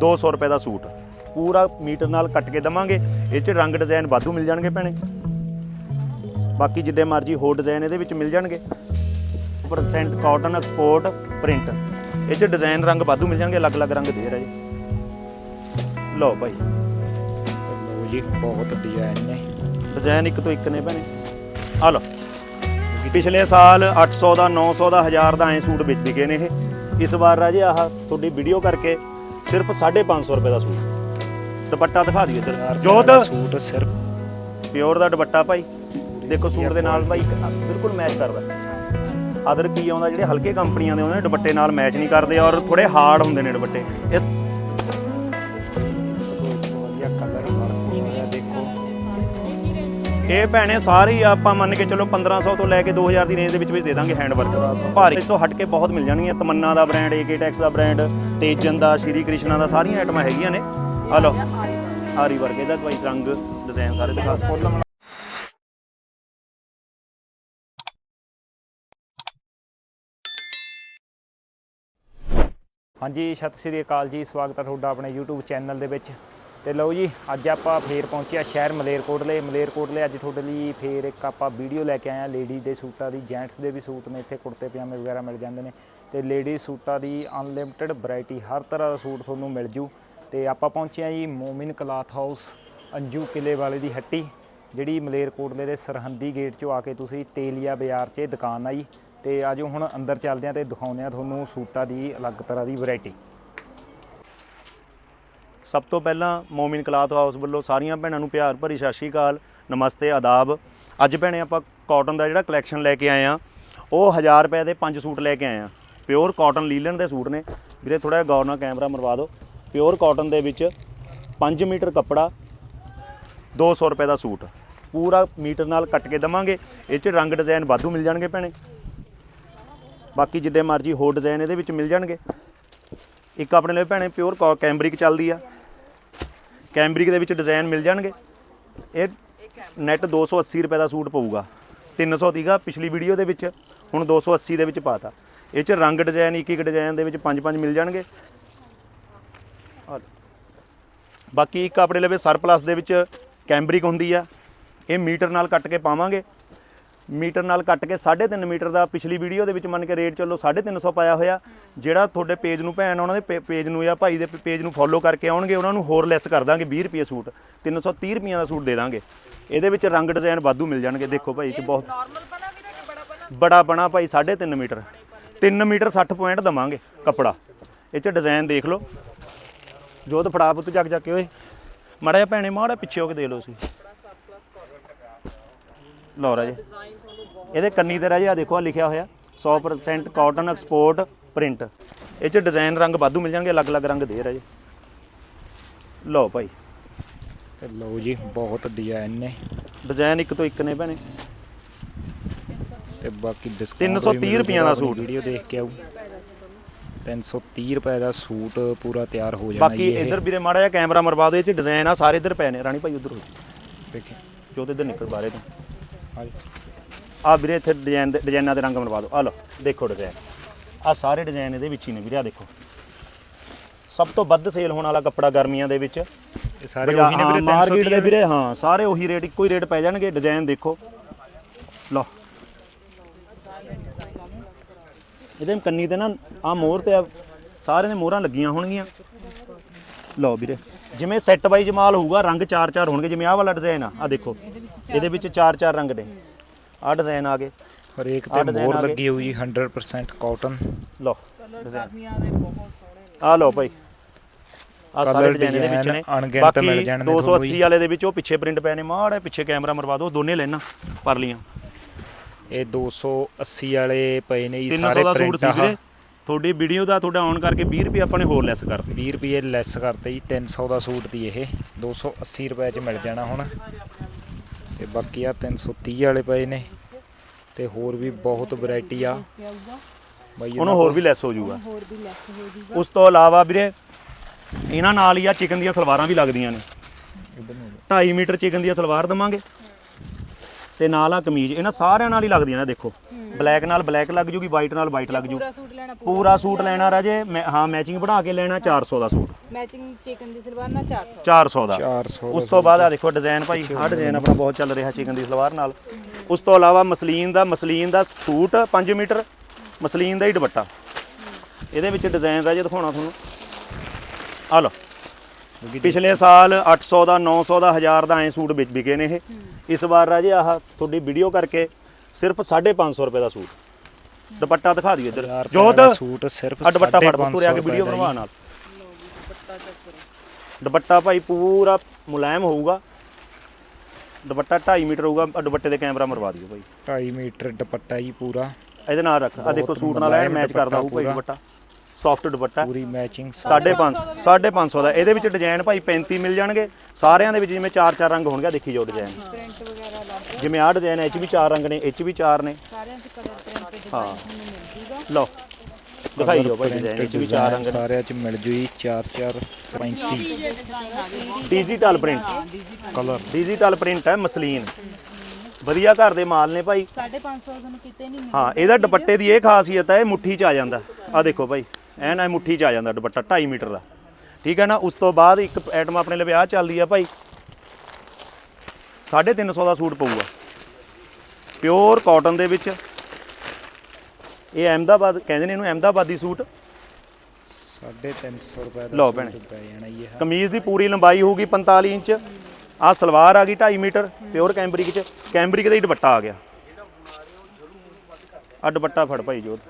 200 ਰੁਪਏ ਦਾ ਸੂਟ। ਪੂਰਾ ਮੀਟਰ ਨਾਲ ਕੱਟ ਕੇ ਦਵਾਂਗੇ। ਇਹ ਚ ਰੰਗ ਡਿਜ਼ਾਈਨ ਵਾਧੂ ਮਿਲ ਜਾਣਗੇ ਭੈਣੇ। ਬਾਕੀ ਜਿੱਦੇ ਮਰਜ਼ੀ ਹੋਰ ਡਿਜ਼ਾਈਨ ਇਹਦੇ ਵਿੱਚ ਮਿਲ ਜਾਣਗੇ। Percent cotton export print. ਇਹ ਚ ਡਿਜ਼ਾਈਨ ਰੰਗ ਵਾਧੂ ਮਿਲ ਜਾਣਗੇ ਅਲੱਗ-ਅਲੱਗ ਰੰਗ ਦੇ ਰਹੇ। ਲਓ ਭਾਈ ਲੋ ਜੀ ਬਹੁਤ ਡਿਜ਼ਾਈਨ ਨੇ। ਡਿਜ਼ਾਈਨ ਇੱਕ ਤੋਂ ਇੱਕ ਨੇ ਭੈਣੇ। ਆ ਲਓ। ਪਿਛਲੇ ਸਾਲ 800 ਦਾ 900 ਦਾ 1000 ਦਾ ਐ ਸੂਟ ਵਿਕਦੇ ਗਏ ਨੇ ਇਹ। ਇਸ ਵਾਰ ਰਾਜੇ ਆਹ ਤੁਹਾਡੀ ਵੀਡੀਓ ਕਰਕੇ ਸਿਰਫ 550 ਰੁਪਏ ਦਾ ਸੂਟ। ਦੁਪੱਟਾ ਦਿਖਾ ਦਿਓ ਇੱਧਰ। ਜੋਤ। ਸੂਟ ਸਿਰਫ ਪਿਓਰ ਦਾ ਦੁਪੱਟਾ ਭਾਈ। ਦੇਖੋ ਸੂਟ ਦੇ ਨਾਲ ਭਾਈ ਬਿਲਕੁਲ ਮੈਚ ਕਰਦਾ। ਅਦਰ ਕੀ ਆਉਂਦਾ ਜਿਹੜੇ ਹਲਕੇ ਕੰਪਨੀਆਂ ਦੇ ਉਹਨਾਂ ਦੇ ਦੁਪੱਟੇ ਨਾਲ ਮੈਚ ਨਹੀਂ ਕਰਦੇ ਔਰ ਥੋੜੇ ਹਾਰਡ ਹੁੰਦੇ ਨੇ ਦੁਪੱਟੇ। ਇਹ ਇਹ ਭੈਣੇ ਸਾਰੇ ਆਪਾਂ ਮੰਨ ਕੇ ਚਲੋ 1500 ਤੋਂ ਲੈ ਕੇ 2000 ਦੀ ਰੇਂਜ ਦੇ ਵਿੱਚ ਵਿੱਚ ਦੇ ਦਾਂਗੇ ਹੈਂਡ ਵਰਕ ਭਾਰੀ ਇਸ ਤੋਂ ਹਟ ਕੇ ਬਹੁਤ ਮਿਲ ਜਾਣਗੀਆਂ। ਤਮੰਨਾ ਦਾ ਬ੍ਰਾਂਡ ਏਕੇ ਟੈਕਸ ਦਾ ਬ੍ਰਾਂਡ ਤੇਜਨ ਦਾ ਸ਼੍ਰੀ ਕ੍ਰਿਸ਼ਨਾ ਦਾ ਸਾਰੀਆਂ ਆਈਟਮਾਂ ਹੈਗੀਆਂ ਨੇ। ਆ ਲਓ ਆਰੀ ਵਰਕ ਇਹਦਾ ਕੋਈ ਰੰਗ ਡਿਜ਼ਾਈਨ ਸਾਰੇ ਦਿਖਾ ਫੁੱਲ ਹਾਂਜੀ ਸਤਿ ਸ੍ਰੀ ਅਕਾਲ ਜੀ। ਸਵਾਗਤ ਹੈ ਤੁਹਾਡਾ ਆਪਣੇ YouTube ਚੈਨਲ ਦੇ ਵਿੱਚ। ਤੇ ਲਓ ਜੀ, ਅੱਜ ਆਪਾਂ ਫੇਰ ਪਹੁੰਚਿਆ ਸ਼ਹਿਰ ਮਲੇਰਕੋਟਲੇ। ਮਲੇਰਕੋਟਲੇ ਅੱਜ ਤੁਹਾਡੇ ਲਈ ਫੇਰ ਇੱਕ ਆਪਾਂ ਵੀਡੀਓ ਲੈ ਕੇ ਆਏ ਆ ਲੇਡੀ ਦੇ ਸੂਟਾਂ ਦੀ ਜੈਂਟਸ ਦੇ ਵੀ ਸੂਟ ਨੇ, ਇੱਥੇ ਕੁੜਤੇ, ਪਜਾਮੇ ਵਗੈਰਾ ਮਿਲ ਜਾਂਦੇ ਨੇ। ਤੇ ਲੇਡੀ ਸੂਟਾਂ ਦੀ ਅਨਲਿਮਿਟਿਡ ਵੈਰਾਈਟੀ ਹਰ ਤਰ੍ਹਾਂ ਦਾ ਸੂਟ ਤੁਹਾਨੂੰ ਮਿਲ ਜੂ। ਤੇ ਆਪਾਂ ਪਹੁੰਚੇ ਆ ਜੀ ਮੋਮਿਨ ਕਲਾਥ ਹਾਊਸ, ਅੰਜੂ ਕਿਲੇ ਵਾਲੇ ਦੀ ਹੱਟੀ, ਜਿਹੜੀ ਮਲੇਰਕੋਟਲੇ ਦੇ ਸਰਹੰਦੀ ਗੇਟ 'ਚੋਂ ਆ ਕੇ ਤੁਸੀਂ ਤੇਲੀਆ ਬਾਜ਼ਾਰ 'ਚ ਦੁਕਾਨ ਆਈ। ਜੀ ਤੇ ਆਜੋ ਹੁਣ ਅੰਦਰ ਚੱਲਦੇ ਆ ਤੇ ਦਿਖਾਉਂਦੇ ਆ ਤੁਹਾਨੂੰ ਸੂਟਾਂ ਦੀ ਅਲੱਗ ਤਰ੍ਹਾਂ ਦੀ ਵੈਰਾਈਟੀ ਸਭ ਤੋਂ ਪਹਿਲਾਂ ਮੋਮਿਨ ਕਲਾਥ ਹਾਊਸ ਵੱਲੋਂ ਸਾਰੀਆਂ ਭੈਣਾਂ ਨੂੰ ਪਿਆਰ ਭਰੀ ਸਤਿ ਸ਼੍ਰੀ ਅਕਾਲ, ਨਮਸਤੇ, ਆਦਾਬ। ਅੱਜ ਭੈਣੇ ਆਪਾਂ ਕਾਟਨ ਦਾ ਜਿਹੜਾ ਕਲੈਕਸ਼ਨ ਲੈ ਕੇ ਆਏ ਆ ਉਹ 1000 ਰੁਪਏ ਦੇ ਪੰਜ ਸੂਟ ਲੈ ਕੇ ਆਏ ਆ ਪਿਓਰ ਕਾਟਨ ਲੀਲਨ ਦੇ ਸੂਟ ਨੇ। ਵੀਰੇ ਥੋੜਾ ਜਿਹਾ ਗੌਰ ਨਾਲ ਕੈਮਰਾ ਮਰਵਾ ਦਿਓ। ਪਿਓਰ ਕਾਟਨ ਦੇ ਵਿੱਚ 5 ਮੀਟਰ ਕੱਪੜਾ 200 ਰੁਪਏ ਦਾ ਸੂਟ। ਪੂਰਾ ਮੀਟਰ ਨਾਲ ਕੱਟ ਕੇ ਦਵਾਂਗੇ। ਇਹ 'ਚ ਰੰਗ ਡਿਜ਼ਾਈਨ ਵਾਧੂ ਮਿਲ ਜਾਣਗੇ ਭੈਣੇ। ਬਾਕੀ ਜਿੱਦੇ ਮਰਜ਼ੀ ਹੋਰ ਡਿਜ਼ਾਈਨ ਇਹਦੇ ਵਿੱਚ ਮਿਲ ਜਾਣਗੇ। ਇੱਕ ਆਪਣੇ ਲਈ ਭੈਣੇ ਪਿਓਰ ਕੈਂਬਰਿਕ ਚੱਲਦੀ ਆ। ਕੈਂਬਰਿਕ ਦੇ ਵਿੱਚ ਡਿਜ਼ਾਈਨ ਮਿਲ ਜਾਣਗੇ। ਇਹ ਨੈਟ 280 ਰੁਪਏ ਦਾ ਸੂਟ ਪਊਗਾ। 300 ਸੀਗਾ ਪਿਛਲੀ ਵੀਡੀਓ ਦੇ ਵਿੱਚ, ਹੁਣ 280 ਦੇ ਵਿੱਚ ਪਾਤਾ। ਇਹ ਚ ਰੰਗ ਡਿਜ਼ਾਈਨ ਇੱਕ ਇੱਕ ਡਿਜ਼ਾਈਨ ਦੇ ਵਿੱਚ ਪੰਜ ਪੰਜ ਮਿਲ ਜਾਣਗੇ। ਬਾਕੀ ਇੱਕ ਆਪਣੇ ਲਵੇ ਸਰਪਲਸ ਦੇ ਵਿੱਚ ਕੈਂਬਰਿਕ ਹੁੰਦੀ ਆ। ਇਹ ਮੀਟਰ ਨਾਲ ਕੱਟ ਕੇ ਪਾਵਾਂਗੇ। ਮੀਟਰ ਨਾਲ ਕੱਟ ਕੇ 3.5 ਮੀਟਰ ਦਾ ਪਿਛਲੀ ਵੀਡੀਓ ਦੇ ਵਿੱਚ ਮੰਨ ਕੇ ਰੇਟ ਚੱਲੋ 350 ਪਾਇਆ ਹੋਇਆ ਜਿਹੜਾ ਤੁਹਾਡੇ ਪੇਜ ਨੂੰ ਭੈਣ ਉਹਨਾਂ ਦੇ ਪੇਜ ਨੂੰ ਜਾਂ ਭਾਈ ਦੇ ਪੇਜ ਨੂੰ ਫੋਲੋ ਕਰਕੇ ਆਉਣਗੇ ਉਹਨਾਂ ਨੂੰ ਹੋਰ ਲੈਸ ਕਰ ਦਾਂਗੇ 20 ਰੁਪਏ ਸੂਟ 330 ਰੁਪਈਆਂ ਦਾ ਸੂਟ ਦੇ ਦਾਂਗੇ। ਇਹਦੇ ਵਿੱਚ ਰੰਗ ਡਿਜ਼ਾਈਨ ਵਾਧੂ ਮਿਲ ਜਾਣਗੇ ਦੇਖੋ ਭਾਈ 'ਚ ਬਹੁਤ ਕਿ ਬੜਾ ਬਣਾ ਭਾਈ 3.5 ਮੀਟਰ 3 ਮੀਟਰ 60 ਪੁਆਇੰਟ ਦਵਾਂਗੇ ਕੱਪੜਾ। ਇਹ 'ਚ ਡਿਜ਼ਾਈਨ ਦੇਖ ਲਓ। ਜੋਤ ਫੜਾ ਪੁੱਤ ਚੱਕ ਚੱਕ ਕੇ ਓਏ। ਮਾੜਾ ਜਿਹਾ ਭੈਣੇ ਮਾੜਾ ਪਿੱਛੇ ਹੋ ਕੇ ਦੇ ਲਓ ਸੀ ਲਓ ਰਾਜੇ ਇਹਦੇ ਕੰਨੀ ਤੇ ਰਾਜੇ ਆ ਦੇਖੋ ਆ ਲਿਖਿਆ ਹੋਇਆ 100% ਕਾਟਨ ਐਕਸਪੋਰਟ ਪ੍ਰਿੰਟ ਇਹ 'ਚ ਡਿਜ਼ਾਈਨ ਰੰਗ ਵਾਧੂ ਮਿਲ ਜਾਣਗੇ ਅਲੱਗ-ਅਲੱਗ ਰੰਗ ਦੇ ਰਾਜੇ ਲਓ ਭਾਈ। ਤੇ ਲਓ ਜੀ ਬਹੁਤ ਡਿਜ਼ਾਈਨ ਨੇ। ਡਿਜ਼ਾਈਨ ਇੱਕ ਤੋਂ ਇੱਕ ਨੇ ਭੈਣੇ। ਤੇ ਬਾਕੀ ਡਿਸਕਾਊਂਟ 330 ਰੁਪਈਆਂ ਦਾ ਸੂਟ। ਵੀਡੀਓ ਦੇਖ ਕੇ ਆਉ 330 ਰੁਪਏ ਦਾ ਸੂਟ ਪੂਰਾ ਤਿਆਰ ਹੋ ਜਾਣਾ ਬਾਕੀ ਇੱਧਰ ਵੀਰੇ ਮਾੜਾ ਜਿਹਾ ਕੈਮਰਾ ਮਰਵਾ ਦਿਓ ਇਹ 'ਚ ਡਿਜ਼ਾਈਨ ਆ ਸਾਰੇ ਇੱਧਰ ਪਏ ਨੇ। ਰਾਣੀ ਭਾਈ ਉਧਰ ਹੋ ਦੇਖੇ। ਜੋ ਤੇ ਇੱਧਰ ਨਿਕਲ ਬਾਰੇ ਤੋਂ ਆ ਵੀਰੇ ਇੱਥੇ ਡਿਜ਼ਾਈਨ ਦੇ ਡਿਜ਼ਾਈਨਾਂ ਦੇ ਰੰਗ ਮਰਵਾ ਦਿਓ। ਆ ਲਓ ਦੇਖੋ ਡਿਜ਼ਾਈਨ ਆ ਸਾਰੇ ਡਿਜ਼ਾਈਨ ਇਹਦੇ ਵਿੱਚ ਹੀ ਨੇ ਵੀਰੇ ਆ ਦੇਖੋ। ਸਭ ਤੋਂ ਵੱਧ ਸੇਲ ਹੋਣ ਵਾਲਾ ਕੱਪੜਾ ਗਰਮੀਆਂ ਦੇ ਵਿੱਚ। ਇਹ ਸਾਰੇ ਉਹੀ ਨੇ ਵੀਰੇ ਮਾਰਕੀਟ 330 ਦੇ ਵੀਰੇ ਹਾਂ ਸਾਰੇ ਉਹੀ ਰੇਟ ਇੱਕੋ ਹੀ ਰੇਟ ਪੈ ਜਾਣਗੇ ਡਿਜ਼ਾਈਨ ਦੇਖੋ। ਲਓ। ਇਹਦੇ ਕੰਨੀ ਤੇ ਨਾ ਆ ਮੋਹਰ ਤੇ ਆ ਸਾਰਿਆਂ ਦੇ ਮੋਹਰਾਂ ਲੱਗੀਆਂ ਹੋਣਗੀਆਂ। ਲਓ ਵੀਰੇ। ਜਿਵੇਂ ਸੈੱਟ ਬਾਈ ਜਮਾਲ ਹੋਊਗਾ ਰੰਗ ਚਾਰ ਚਾਰ ਹੋਣਗੇ ਜਿਵੇਂ ਆਹ ਵਾਲਾ ਡਿਜ਼ਾਈਨ ਆ ਆ ਦੇਖੋ। ਇਹਦੇ ਵਿੱਚ ਚਾਰ ਚਾਰ ਰੰਗ ਨੇ। ਆ ਡਿਜ਼ਾਈਨ ਆ ਗਏ। ਹਰੇਕ ਆਹ ਤੇ design ਮੋਰ ਆ ਗਏ। ਲੱਗੀ ਹੋਈ ਜੀ 100% ਕਾਟਨ ਲਓ ਦੇ ਆ ਲਓ ਭਾਈ। ਆ ਸਾਰੇ ਡਿਜ਼ਾਈਨ ਇਹਦੇ ਵਿੱਚ design ਨੇ। ਅਣਗਿਣਤ ਬਾਕੀ ਮਿਲ ਜਾਣਗੇ ਤੁਹਾਨੂੰ 280 ਜੀ। ਵਾਲੇ ਦੇ ਵਿੱਚ ਉਹ ਪਿੱਛੇ ਪ੍ਰਿੰਟ ਪਏ ਨੇ। ਮਾੜਾ ਪਿੱਛੇ ਕੈਮਰਾ ਮਰਵਾ ਦਿਓ ਦੋਨੇ ਲੈਣਾ ਪਰਲੀਆਂ। ਇਹ 280 ਵਾਲੇ ਪਏ ਨੇ ਜੀ 300 ਸਾਰੇ ਦਾ ਸੂਟ ਪ੍ਰਿੰਟ ਸੀ ਵੀਰੇ। ਤੁਹਾਡੀ ਵੀਡੀਓ ਦਾ ਤੁਹਾਡਾ ਆਨ ਕਰਕੇ 20 ਰੁਪਏ ਆਪਾਂ ਨੇ ਹੋਰ ਲੈਸ ਕਰਤੇ। 20 ਰੁਪਏ ਲੈਸ ਕਰਤੇ ਜੀ 300 ਦਾ ਸੂਟ ਦੀ ਇਹ। 280 ਰੁਪਏ ਚ ਮਿਲ ਜਾਣਾ ਹੁਣ। ਤੇ ਬਾਕੀ ਆ 330 ਵਾਲੇ ਪਏ ਨੇ। ਤੇ ਹੋਰ ਵੀ ਬਹੁਤ ਵੈਰਾਈਟੀ ਆ। ਬਾਈ ਉਹਨੂੰ ਹੋਰ ਵੀ ਲੈਸ ਹੋ ਜਾਊਗਾ। ਹੋਰ ਵੀ ਲੈਸ ਹੋ ਜੂਗਾ ਉਸ ਤੋਂ ਇਲਾਵਾ ਵੀਰੇ ਇਹਨਾਂ ਨਾਲ ਹੀ ਆ ਚਿਕਨ ਦੀਆਂ ਸਲਵਾਰਾਂ ਵੀ ਲੱਗਦੀਆਂ ਨੇ। 2.5 ਮੀਟਰ ਚਿਕਨ ਦੀਆਂ ਸਲਵਾਰ ਦਵਾਂਗੇ। ਤੇ ਨਾਲ ਆ ਕਮੀਜ਼ ਇਹਨਾਂ ਸਾਰਿਆਂ ਨਾਲ ਹੀ ਲੱਗਦੀਆਂ ਨੇ ਦੇਖੋ। ਬਲੈਕ ਨਾਲ ਬਲੈਕ ਲੱਗ ਜੂਗੀ ਵਾਈਟ ਨਾਲ ਵਾਈਟ ਲੱਗ ਜੂ। ਪੂਰਾ ਸੂਟ ਲੈਣਾ ਪੂਰਾ ਸੂਟ ਲੈਣਾ। ਰਾਜੇ ਮੈਂ- ਹਾਂ ਮੈਚਿੰਗ ਬਣਾ ਕੇ ਲੈਣਾ 400 ਦਾ ਸੂਟ। ਮੈਚਿੰਗ ਚਿਕਨ ਦੀ ਸਲਵਾਰ ਨਾਲ 400 400 ਦਾ। 400 ਉਸ ਤੋਂ ਬਾਅਦ ਆ ਦੇਖੋ ਡਿਜ਼ਾਈਨ ਭਾਈ ਆਹ ਡਿਜ਼ਾਈਨ ਆਪਣਾ ਬਹੁਤ ਚੱਲ ਰਿਹਾ ਚਿਕਨ ਦੀ ਸਲਵਾਰ ਨਾਲ। ਉਸ ਤੋਂ ਇਲਾਵਾ ਮਸਲੀਨ ਦਾ ਮਸਲੀਨ ਦਾ ਸੂਟ 5 ਮੀਟਰ ਮਸਲੀਨ ਦਾ ਹੀ ਦੁਪੱਟਾ। ਇਹਦੇ ਵਿੱਚ ਡਿਜ਼ਾਈਨ ਰਾਜੇ ਦਿਖਾਉਣਾ ਤੁਹਾਨੂੰ। ਆ ਲਓ। ਪਿਛਲੇ ਸਾਲ 800 ਦਾ 900 ਦਾ 1000 ਦਾ ਐ ਸੂਟ ਵਿਕ ਵਿਕੇ ਨੇ ਇਹ। ਇਸ ਵਾਰ ਰਾਜੇ ਆਹ ਤੁਹਾਡੀ ਵੀਡੀਓ ਕਰਕੇ ਸਿਰਫ 550 ਰੁਪਏ ਦਾ ਸੂਟ। ਦੁਪੱਟਾ ਦਿਖਾ ਦਿਓ ਇੱਧਰ। ਜੋਤ ਸੂਟ ਸਿਰਫ ਦੁਪੱਟਾ ਫੜ 550 ਤੁਰਿਆ ਕੇ ਵੀਡੀਓ ਬਣਵਾ ਨਾਲ। ਦੁਪੱਟਾ ਭਾਈ ਪੂਰਾ ਮੁਲਾਇਮ ਹੋਊਗਾ। ਦੁਪੱਟਾ 2.5 ਮੀਟਰ ਹੋਊਗਾ ਦੁਪੱਟੇ ਦੇ ਕੈਮਰਾ ਮਰਵਾ ਦਿਓ ਭਾਈ। 2.5 ਮੀਟਰ ਦੁਪੱਟਾ ਜੀ ਪੂਰਾ। ਇਹਦੇ ਨਾਲ ਰੱਖ। ਆ ਦੇਖੋ ਸੂਟ ਨਾਲ ਮੈਚ ਕਰਦਾ ਹੋਊ ਭਾਈ ਦੁਪੱਟਾ। ਸੌਫਟ ਦੁਪੱਟਾ। ਪੂਰੀ ਮੈਚਿੰਗ 550 550 ਦਾ। ਇਹਦੇ ਵਿੱਚ ਡਿਜ਼ਾਈਨ ਭਾਈ 35 ਮਿਲ ਜਾਣਗੇ। ਸਾਰਿਆਂ ਦੇ ਵਿੱਚ ਜਿਵੇਂ ਚਾਰ ਚਾਰ ਰੰਗ ਹੋਣਗੇ ਦੇਖੀ ਜੋ ਡਿਜ਼ਾਈਨ ਪ੍ਰਿੰਟ ਵਗੈਰਾ ਲੱਗ ਜਿਵੇਂ ਆਹ ਡਿਜ਼ਾਈਨ ਇਹ 'ਚ ਵੀ ਚਾਰ ਰੰਗ ਨੇ ਇਹ 'ਚ ਵੀ ਚਾਰ ਨੇ। ਸਾਰਿਆਂ ਚ ਕਲਰ ਪ੍ਰਿੰਟ ਡਿਜ਼ਾਈਨ ਲਓ ਦਿਖਾਈ ਜੋ ਭਾਈ ਡਿਜ਼ਾਈਨ ਇਹ 'ਚ ਵੀ ਚਾਰ ਰੰਗ ਸਾਰਿਆਂ ਚ ਮਿਲ ਜੂ ਜੀ 4 4 35 digital print colour digital print ਹੈ ਮਸਲੀਨ। ਵਧੀਆ ਘਰ ਦੇ ਮਾਲ ਨੇ ਭਾਈ। 550 ਤੁਹਾਨੂੰ ਕਿਤੇ ਨਹੀਂ ਮਿਲਦਾ ਹਾਂ ਇਹਦਾ ਦੁਪੱਟੇ ਦੀ ਇਹ ਖਾਸੀਅਤ ਹੈ ਇਹ ਮੁੱਠੀ 'ਚ ਆ ਜਾਂਦਾ। ਆ ਦੇਖੋ ਭਾਈ। ਐਨ ਐ ਮੁੱਠੀ 'ਚ ਆ ਜਾਂਦਾ ਦੁਪੱਟਾ 2.5 ਮੀਟਰ ਦਾ। ਠੀਕ ਹੈ ਨਾ? ਉਸ ਤੋਂ ਬਾਅਦ ਇੱਕ ਆਈਟਮ ਆਪਣੇ ਲਈ ਆ ਚੱਲਦੀ ਆ ਭਾਈ। 350 ਦਾ ਸੂਟ ਪਊਗਾ। ਪਿਓਰ ਕਾਟਨ ਦੇ ਵਿੱਚ। ਇਹ ਅਹਿਮਦਾਬਾਦ ਕਹਿੰਦੇ ਨੇ ਇਹਨੂੰ ਅਹਿਮਦਾਬਾਦੀ ਸੂਟ। 350 ਰੁਪਏ ਦਾ ਲਓ ਭੈਣੇ। ਕਮੀਜ਼ ਦੀ ਪੂਰੀ ਲੰਬਾਈ ਹੋਊਗੀ 45 ਇੰਚ। ਆ ਸਲਵਾਰ ਆ ਗਈ 2.5 ਮੀਟਰ ਪਿਓਰ ਕੈਂਬਰਿਕ ਚ। ਕੈਂਬਰਿਕ ਦਾ ਹੀ ਦੁਪੱਟਾ ਆ ਗਿਆ। ਆ ਦੁਪੱਟਾ ਫੜ ਭਾਈ ਜੋਤ।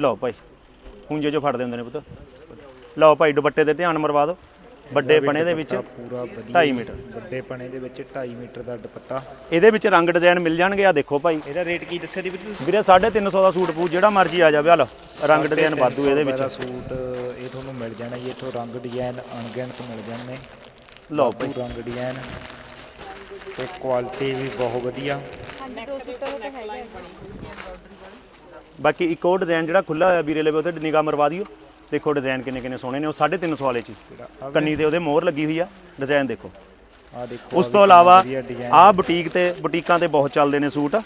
ਲਓ ਭਾਈ ਹੁੰਜੇ ਜੋ ਫੜਦੇ ਹੁੰਦੇ ਨੇ ਪੁੱਤ। ਲਓ ਭਾਈ ਦੁਪੱਟੇ ਤੇ ਧਿਆਨ ਮਰਵਾ ਦਿਓ। ਵੱਡੇ ਪਣੇ ਦੇ ਵਿੱਚ ਪੂਰਾ ਵਧੀਆ 2.5 ਮੀਟਰ। ਵੱਡੇ ਪਣੇ ਦੇ ਵਿੱਚ 2.5 ਮੀਟਰ ਦਾ ਦੁਪੱਟਾ। ਇਹਦੇ ਵਿੱਚ ਰੰਗ ਡਿਜ਼ਾਈਨ ਮਿਲ ਜਾਣਗੇ ਆ ਦੇਖੋ ਭਾਈ। ਇਹਦਾ ਰੇਟ ਕੀ ਦੱਸਿਆ ਦੀ ਵੀਰੇ? ਵੀਰੇ 350 ਦਾ ਸੂਟ ਪੂ ਜਿਹੜਾ ਮਰਜ਼ੀ ਆ ਜਾਵੇ ਹਲ ਰੰਗ ਡਿਜ਼ਾਈਨ ਵਾਧੂ ਇਹਦੇ ਵਿੱਚ। ਦਾ ਸੂਟ ਇਹ ਤੁਹਾਨੂੰ ਮਿਲ ਜਾਣਾ ਜੀ ਇੱਥੋਂ ਰੰਗ ਡਿਜ਼ਾਈਨ ਅਣਗਿਣਤ ਮਿਲ ਜਾਣੇ। ਲਓ ਭਾਈ। ਰੰਗ ਡਿਜ਼ਾਈਨ। ਤੇ ਕੁਆਲਿਟੀ ਵੀ ਬਹੁਤ ਵਧੀਆ। ਬਾਕੀ ਇੱਕ ਉਹ ਡਿਜ਼ਾਈਨ ਜਿਹੜਾ ਖੁੱਲਾ ਹੋਇਆ ਵੀਰੇ ਲਵੇ ਉਹਤੇ ਨਿਗਾਹ ਮਰਵਾ ਦਿਓ। ਦੇਖੋ ਡਿਜ਼ਾਈਨ ਕਿੰਨੇ ਕਿੰਨੇ ਸੋਹਣੇ ਨੇ। ਉਹ 350 ਵਾਲੇ ਚ ਕੰਨੀ ਤੇ ਉਹਦੇ ਮੋਹਰ ਲੱਗੀ ਹੋਈ ਆ। ਡਿਜ਼ਾਈਨ ਦੇਖੋ। ਆ ਦੇਖੋ ਉਸ ਤੋਂ ਇਲਾਵਾ ਆਹ ਬੁਟੀਕ ਤੇ ਬੁਟੀਕਾਂ ਤੇ ਬਹੁਤ ਚੱਲਦੇ ਨੇ ਸੂਟ।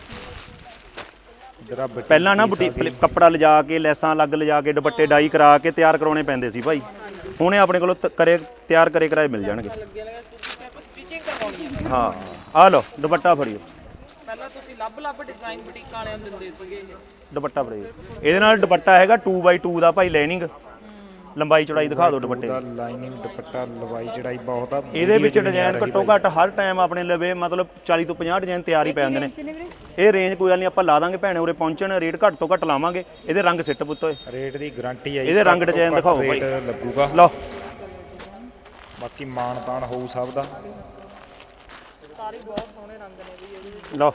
ਜਿਹੜਾ ਪਹਿਲਾਂ ਨਾ ਬੁਟੀਕ ਕੱਪੜਾ ਲਿਜਾ ਕੇ ਲੈਸਾਂ ਅਲੱਗ ਲਿਜਾ ਕੇ ਦੁਪੱਟੇ ਡਾਈ ਕਰਾ ਕੇ ਤਿਆਰ ਕਰਾਉਣੇ ਪੈਂਦੇ ਸੀ ਭਾਈ। ਹੁਣ ਆਪਣੇ ਕੋਲੋਂ ਕਰੇ ਤਿਆਰ ਕਰੇ ਕਰਾਏ ਮਿਲ ਜਾਣਗੇ। ਲੱਗਾ ਹੈ। ਆਹ ਲਓ ਦੁਪੱਟਾ ਫੜਿਓ। ਪਹਿਲਾਂ ਤੁਸੀਂ ਲੱਭ ਲੱਭ ਡਿਜ਼ਾਈਨ ਬੁਟੀਕ ਵਾਲਿਆਂ ਨੂੰ ਦਿੰਦੇ ਸੀਗੇ ਇਹ। ਦੁਪੱਟਾ ਫੜਿਓ ਇਹਦੇ ਨਾਲ ਦੁਪੱਟਾ ਹੈਗਾ 2x2 ਦਾ ਭਾਈ ਲਾਈਨਿੰਗ ਲੰਬਾਈ ਚੌੜਾਈ ਦਿਖਾ ਦਿਓ ਦੁਪੱਟੇ ਦੀ। ਦਾ ਲਾਈਨਿੰਗ ਦੁਪੱਟਾ ਲਵਾਈ ਚੜਾਈ ਬਹੁਤ ਆ ਇਹਦੇ ਵਿੱਚ ਡਿਜ਼ਾਈਨ ਘੱਟੋ ਘੱਟ ਹਰ ਟਾਈਮ ਆਪਣੇ ਲਵੇ ਮਤਲਬ 40 ਤੋਂ 50 ਡਿਜ਼ਾਈਨ ਤਿਆਰ ਹੀ ਪੈ ਜਾਂਦੇ ਨੇ। ਇਹ ਰੇਂਜ ਕੋਈ ਗੱਲ ਨਹੀਂ ਆਪਾਂ ਲਾ ਦਾਂਗੇ ਭੈਣੇ ਉਰੇ ਪਹੁੰਚਣ ਰੇਟ ਘੱਟ ਤੋਂ ਘੱਟ ਲਾਵਾਂਗੇ। ਇਹਦੇ ਰੰਗ ਸਿੱਟ ਪੁੱਤ ਓਏ। ਰੇਟ ਦੀ ਗਾਰੰਟੀ ਹੈ ਜੀ, ਇਹਦੇ ਰੰਗ ਘੱਟ ਤੋਂ design ਘੱਟ ਦਿਖਾਓ ਰੇਟ ਭਾਈ। ਲੱਗੂਗਾ। ਲਓ। ਬਾਕੀ ਮਾਣ ਤਾਣ ਹੋਊ ਸਭ ਦਾ। ਸਾਰੇ ਬਹੁਤ ਸੋਹਣੇ ਰੰਗ ਨੇ ਵੀ ਇਹਦੇ ਵਿੱਚ। ਲਓ।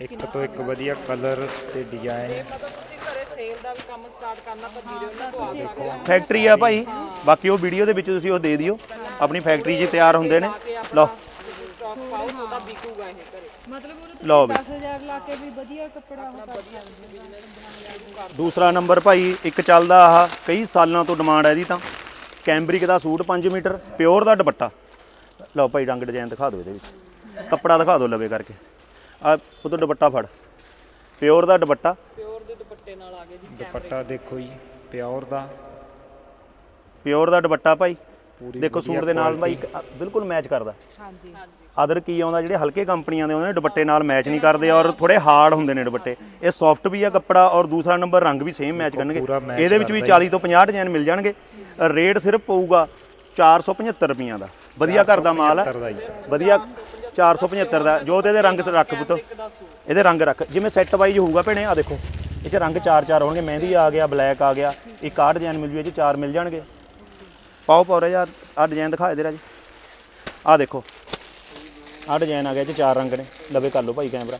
ਇੱਕ ਤੋਂ ਇੱਕ ਵਧੀਆ ਕਲਰ ਤੇ ਡਿਜ਼ਾਈਨ ਮਤਲਬ ਤੁਸੀਂ ਘਰੇ ਸੇਲ ਦਾ ਵੀ ਕੰਮ ਸਟਾਰਟ ਕਰਨਾ ਤਾਂ ਵੀਰੇ ਉਹਨਾਂ ਤੋਂ ਆ ਸਕਦੇ। ਹੋ ਫੈਕਟਰੀ ਆ ਭਾਈ। ਬਾਕੀ ਉਹ ਵੀਡੀਓ ਦੇ ਵਿੱਚ ਤੁਸੀਂ ਉਹ ਦੇ ਦਿਓ। ਆਪਣੀ ਫੈਕਟਰੀ 'ਚ ਤਿਆਰ ਹੁੰਦੇ ਨੇ। ਲਓ। ਤੁਸੀਂ ਸਟਾਕ ਪਾਓ ਤੁਹਾਡਾ ਵਿਕੂਗਾ ਇਹ ਘਰੇ। ਮਤਲਬ ਉਹ ਲਓ ਵੀ। 10000 ਲਾ ਕੇ ਵੀ ਵਧੀਆ ਕੱਪੜਾ ਹੋ। ਦੂਸਰਾ ਨੰਬਰ ਭਾਈ ਇੱਕ ਚੱਲਦਾ ਆਹ ਕਈ ਸਾਲਾਂ ਤੋਂ ਡਿਮਾਂਡ ਹੈ ਇਹਦੀ ਤਾਂ। ਕੈਂਬਰਿਕ ਦਾ ਸੂਟ 5 ਮੀਟਰ ਪਿਓਰ ਦਾ ਦੁਪੱਟਾ। ਲਓ ਭਾਈ ਰੰਗ ਡਿਜ਼ਾਈਨ ਦਿਖਾ ਦਿਓ ਇਹਦੇ ਵਿੱਚ। ਕੱਪੜਾ ਦਿਖਾ ਦਿਓ ਲਵੇ ਕਰਕੇ। ਆ ਉਹ ਤੋਂ ਦੁਪੱਟਾ ਫੜ। ਪਿਓਰ ਦਾ ਦੁਪੱਟਾ। ਪਿਓਰ ਦੇ ਦੁਪੱਟੇ ਨਾਲ ਆ ਗਏ ਜੀ ਦੁਪੱਟਾ ਦੇਖੋ ਜੀ ਪਿਓਰ ਦਾ। ਪਿਓਰ ਦਾ ਦੁਪੱਟਾ ਭਾਈ। ਦੇਖੋ ਸੂਟ ਦੇ ਨਾਲ ਭਾਈ ਬਿਲਕੁਲ ਮੈਚ ਕਰਦਾ। ਹਾਂਜੀ। ਹਾਂਜੀ। ਅਦਰ ਕੀ ਆਉਂਦਾ ਜਿਹੜੇ ਹਲਕੇ ਕੰਪਨੀਆਂ ਦੇ ਆਉਂਦੇ ਨੇ ਦੁਪੱਟੇ ਨਾਲ ਮੈਚ ਨਹੀਂ ਕਰਦੇ ਔਰ ਥੋੜੇ ਹਾਰਡ ਹੁੰਦੇ ਨੇ ਦੁਪੱਟੇ। ਇਹ ਸੌਫਟ ਵੀ ਆ ਕੱਪੜਾ ਔਰ ਦੂਸਰਾ ਨੰਬਰ ਰੰਗ ਵੀ ਸੇਮ ਮੈਚ ਕਰਨਗੇ। ਇਹਦੇ ਵਿੱਚ ਵੀ ਕਰਦਾ 40 ਤੋਂ 50 ਡਿਜ਼ਾਈਨ ਮਿਲ ਜਾਣਗੇ। ਰੇਟ ਸਿਰਫ ਪਊਗਾ 475 ਰੁਪਈਆਂ ਦਾ। ਵਧੀਆ ਘਰ ਦਾ ਮਾਲ ਹੈ 475 ਦਾ ਜੀ। ਵਧੀਆ 475 ਦਾ। ਜੋ ਤੇ ਇਹਦੇ ਰੰਗ ਰੱਖ ਪੁੱਤ। ਇਹਦੇ ਰੰਗ ਰੱਖ। ਜਿਵੇਂ ਸੈੱਟ ਵਾਈਜ਼ ਹੋਊਗਾ ਭੈਣੇ ਆ ਦੇਖੋ। ਇਹ ਚ ਰੰਗ ਚਾਰ ਚਾਰ ਹੋਣਗੇ। ਮਹਿੰਦੀ ਆ ਗਿਆ ਬਲੈਕ ਆ ਗਿਆ। ਇੱਕ ਆਹ ਡਿਜ਼ਾਈਨ ਮਿਲ ਜੂ ਇਹ ਚ ਚਾਰ ਮਿਲ ਜਾਣਗੇ। ਪਾਓ ਪਾਓ ਰੇ ਯਾਰ ਆ ਡਿਜ਼ਾਈਨ ਦਿਖਾ ਦੇ ਰਾਜੀ। ਆ ਦੇਖੋ। ਆ ਡਿਜ਼ਾਈਨ ਆ ਗਿਆ ਇਹ ਚ ਚਾਰ ਰੰਗ ਨੇ। ਲਵੇ ਕਰ ਲਓ ਭਾਈ ਕੈਮਰਾ